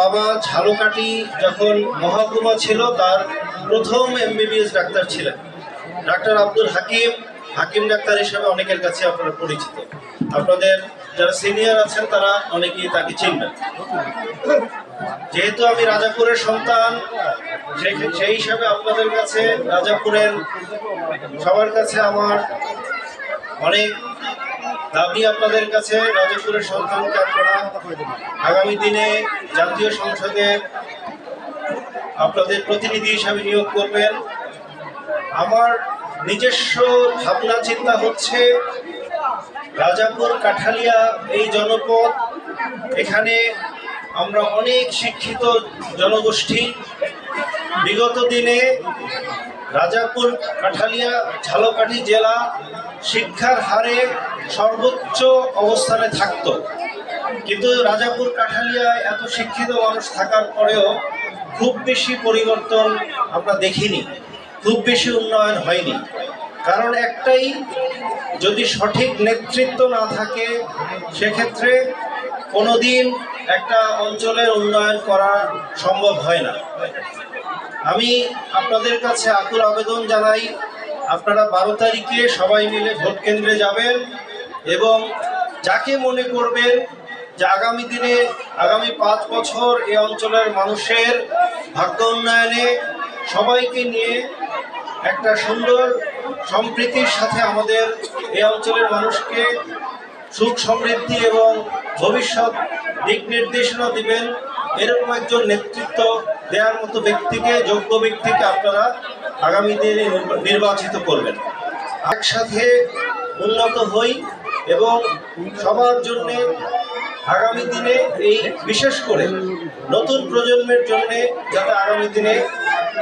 বাবা ঝালকাঠি যখন মহকুমা ছিল, তার প্রথম এমবিবিএস ডাক্তার ছিলেন। ডাক্তার আব্দুল হাকিম হাকিম ডাক্তার হিসেবে অনেকের কাছে আপনারা পরিচিত। আপনাদের যারা সিনিয়র আছেন, তারা অনেকেই তাকে চিনবেন। যেহেতু আমি রাজাপুরের সন্তান সেই হিসাবে আপনাদের কাছে, রাজাপুরের সবার কাছে আমার অনেক দাবি আপনাদের কাছে রাজাপুরের সন্তানকে আপনারা আগামী দিনে জাতীয় সংসদে আপনাদের প্রতিনিধি হিসাবে নিয়োগ করবেন। আমার নিজস্ব ভাবনা, চিন্তা হচ্ছে রাজাপুর, কাঠালিয়া এই জনপদ, এখানে আমরা অনেক শিক্ষিত জনগোষ্ঠী। বিগত দিনে রাজাপুর, কাঠালিয়া, ঝালকাঠি জেলা শিক্ষার হারে সর্বোচ্চ অবস্থানে থাকতো। কিন্তু রাজাপুর কাঠালিয়ায় এত শিক্ষিত মানুষ থাকার পরেও খুব বেশি পরিবর্তন আমরা দেখিনি। খুব বেশি উন্নয়ন হয়নি। কারণ একটাই, যদি সঠিক নেতৃত্ব না থাকে, সেক্ষেত্রে কোনোদিন একটা অঞ্চলের উন্নয়ন করা সম্ভব হয় না। আমি আপনাদের কাছে আকুল আবেদন জানাই, আপনারা বারো তারিখে সবাই মিলে ভোট কেন্দ্রে যাবেন। এবং যাকে মনে করবেন যে আগামী দিনে, আগামী পাঁচ বছর এই অঞ্চলের মানুষের ভাগ্য উন্নয়নে সবাইকে নিয়ে একটা সুন্দর সম্প্রীতির সাথে আমাদের এই অঞ্চলের মানুষকে সুখ সমৃদ্ধি এবং ভবিষ্যৎ দিক নির্দেশনা দিবেন, এরকম একজন নেতৃত্ব দেওয়ার মতো ব্যক্তিকে, যোগ্য ব্যক্তিকে আপনারা আগামী দিনে নির্বাচিত করবেন। একসাথে উন্নত হই। এবং সবার জন্য আগামী দিনে এই বিশেষ করে নতুন প্রজন্মের জন্য যাতে আগামী দিনে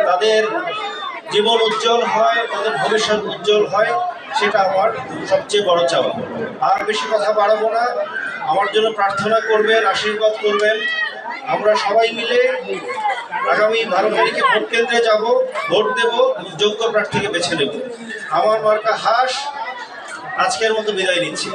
তাদের জীবন উজ্জ্বল হয়, তাদের ভবিষ্যৎ উজ্জ্বল হয়, সেটা আমার সবচেয়ে বড় চাওয়া। আর বেশি কথা বাড়াবো না। আমার জন্য প্রার্থনা করবেন, আশীর্বাদ করবেন। আমরা সবাই মিলে আগামী বারো তারিখে ভোট কেন্দ্রে যাব, ভোট দেব, যোগ্য প্রার্থীকে বেছে নেব। আমার মার্কা হাস আজকের মতো বিদায় নিচ্ছি।